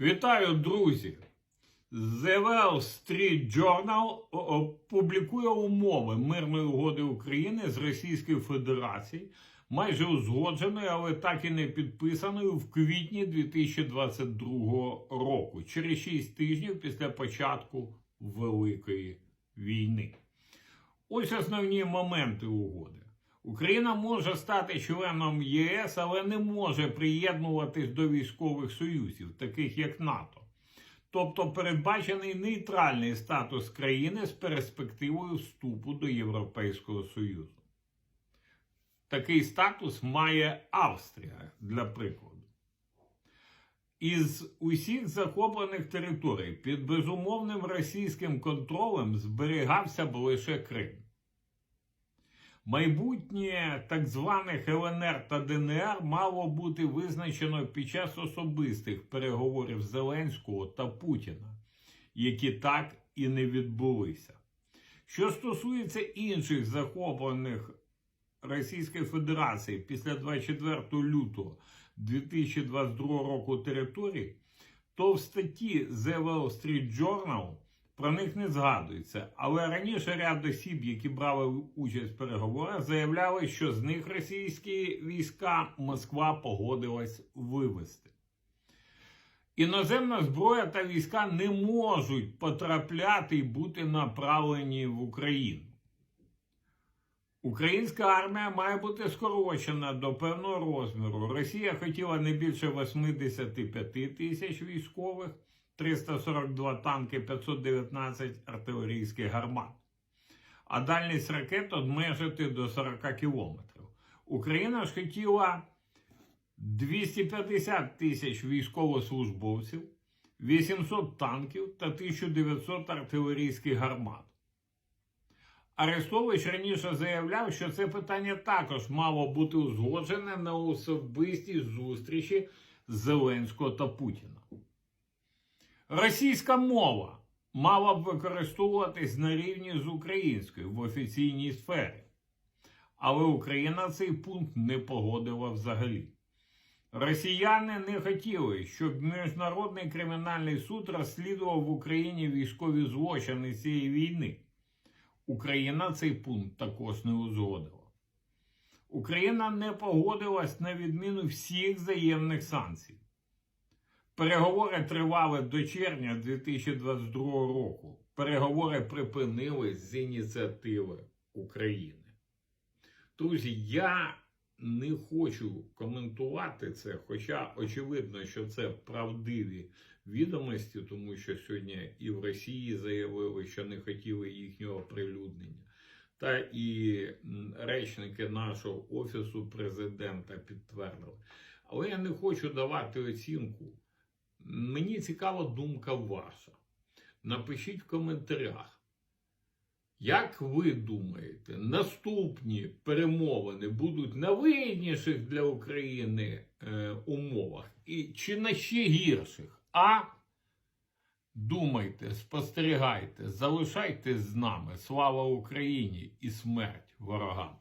Вітаю, друзі! The Wall Street Journal публікує умови мирної угоди України з Російською Федерацією, майже узгодженої, але так і не підписаною в квітні 2022 року, через 6 тижнів після початку Великої війни. Ось основні моменти угоди. Україна може стати членом ЄС, але не може приєднуватись до військових союзів, таких як НАТО. Тобто передбачений нейтральний статус країни з перспективою вступу до Європейського Союзу. Такий статус має Австрія для прикладу. Із усіх захоплених територій під безумовним російським контролем зберігався б лише Крим. Майбутнє так званих ЛНР та ДНР мало бути визначено під час особистих переговорів Зеленського та Путіна, які так і не відбулися. Що стосується інших захоплених Російської Федерації після 24 лютого 2022 року територій, то в статті The Wall Street Journal про них не згадується, але раніше ряд осіб, які брали участь в переговорах, заявляли, що з них російські війська Москва погодилась вивести. Іноземна зброя та війська не можуть потрапляти і бути направлені в Україну. Українська армія має бути скорочена до певного розміру. Росія хотіла не більше 85 тисяч військових. 342 танки, 519 артилерійських гармат. А дальність ракет обмежити до 40 кілометрів. Україна ж хотіла 250 тисяч військовослужбовців, 800 танків та 1900 артилерійських гармат. Арестович раніше заявляв, що це питання також мало бути узгоджене на особистій зустрічі Зеленського та Путіна. Російська мова мала б використовуватись на рівні з українською в офіційній сфері. Але Україна цей пункт не погодила взагалі. Росіяни не хотіли, щоб Міжнародний кримінальний суд розслідував в Україні військові злочини цієї війни. Україна цей пункт також не узгодила. Україна не погодилась на відміну всіх взаємних санкцій. Переговори тривали до червня 2022 року. Переговори припинились з ініціативи України. Друзі, я не хочу коментувати це, хоча очевидно, що це правдиві відомості, тому що сьогодні і в Росії заявили, що не хотіли їхнього прилюднення. Та і речники нашого офісу президента підтвердили. Але я не хочу давати оцінку. Мені цікава думка ваша. Напишіть в коментарях. Як ви думаєте, наступні перемовини будуть на вигідніших для України е, умовах і, чи на ще гірших? А думайте, спостерігайте, залишайтесь з нами. Слава Україні і смерть ворогам!